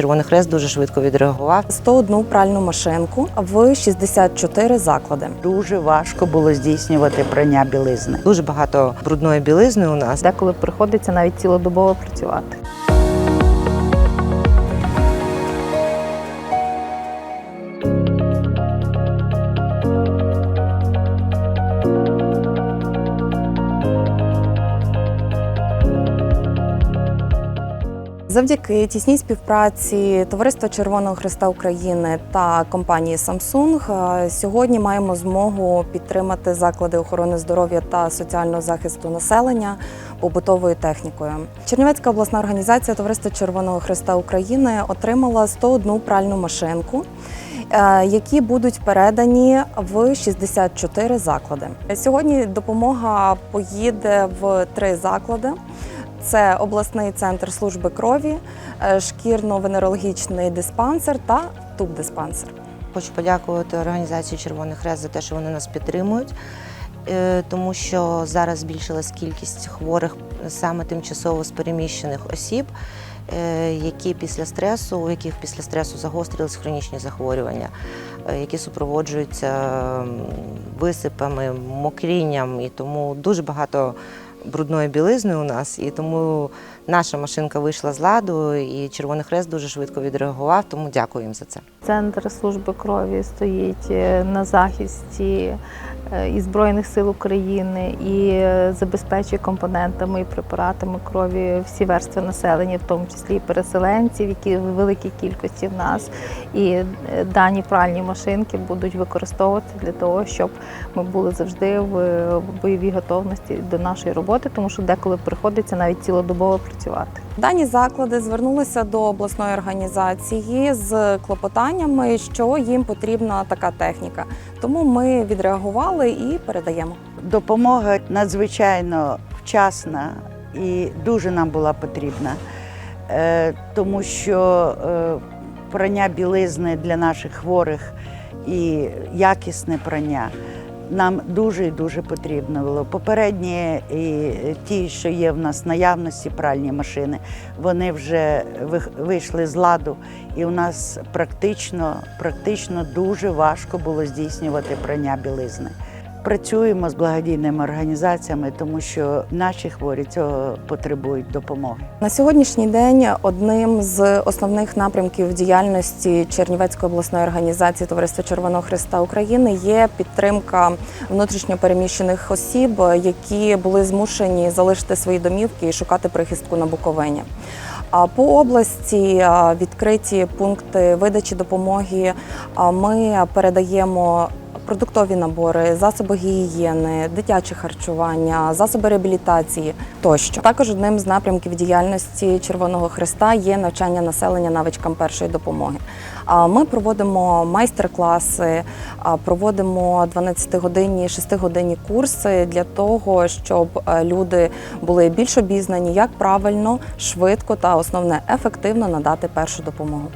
Червоний Хрест дуже швидко відреагував. 101 пральну машинку в 64 заклади. Дуже важко було здійснювати прання білизни. Дуже багато брудної білизни у нас. Деколи приходиться навіть цілодобово працювати. Завдяки тісній співпраці Товариства Червоного Христа України та компанії Samsung е, сьогодні маємо змогу підтримати заклади охорони здоров'я та соціального захисту населення побутовою технікою. Чернівецька обласна організація Товариства Червоного Христа України отримала 101 пральну машинку. е, Які будуть передані в 64 заклади. Сьогодні допомога поїде в три заклади. Це обласний центр служби крові, е, шкірно-венерологічний диспансер та тубдиспансер. Хочу подякувати організації Червоний Хрест за те, що вони нас підтримують, е, тому що зараз збільшилась кількість хворих саме тимчасово переміщених осіб, е, які після стресу, у яких після стресу загострились хронічні захворювання, які супроводжуються висипами, мокрінням, і тому дуже багато. Брудної білизни у нас, і тому наша машинка вийшла з ладу, і Червоний Хрест дуже швидко відреагував. Тому дякую їм за це. Центр служби крові стоїть е, на захисті е, і Збройних сил України і е, забезпечує компонентами і препаратами крові всі верстви населення, в тому числі і переселенців, які в великій кількості в нас. І дані пральні машинки будуть використовуватися для того, щоб ми були завжди в бойовій готовності до нашої роботи, тому що деколи приходиться навіть цілодобово працювати. Дані заклади звернулися до обласної організації з клопотаннями, що їм потрібна така техніка. Тому ми відреагували і передаємо. Допомога надзвичайно вчасна і дуже нам була потрібна, е, тому що е, прання білизни для наших хворих і якісне прання. Нам дуже і дуже потрібно було. Попередні і ті, що є в нас наявності пральні машини, вони вже вийшли з ладу, і у нас практично, практично дуже важко було здійснювати прання білизни. Працюємо з благодійними організаціями, тому що наші хворі цього потребують допомоги. На сьогоднішній день одним з основних напрямків діяльності Чернівецької обласної організації Товариства Червоного Христа України є підтримка внутрішньопереміщених осіб, які були змушені залишити свої домівки і шукати прихистку на Буковині. А по області відкриті пункти видачі допомоги. Ми передаємо продуктові набори, засоби гігієни, дитяче харчування, засоби реабілітації тощо. Також одним з напрямків діяльності Червоного Христа є навчання населення навичкам першої допомоги. Ми проводимо майстер-класи, проводимо 12-годинні, 6-годинні курси для того, щоб е, люди були більш обізнані, як правильно, швидко та основне ефективно надати першу допомогу.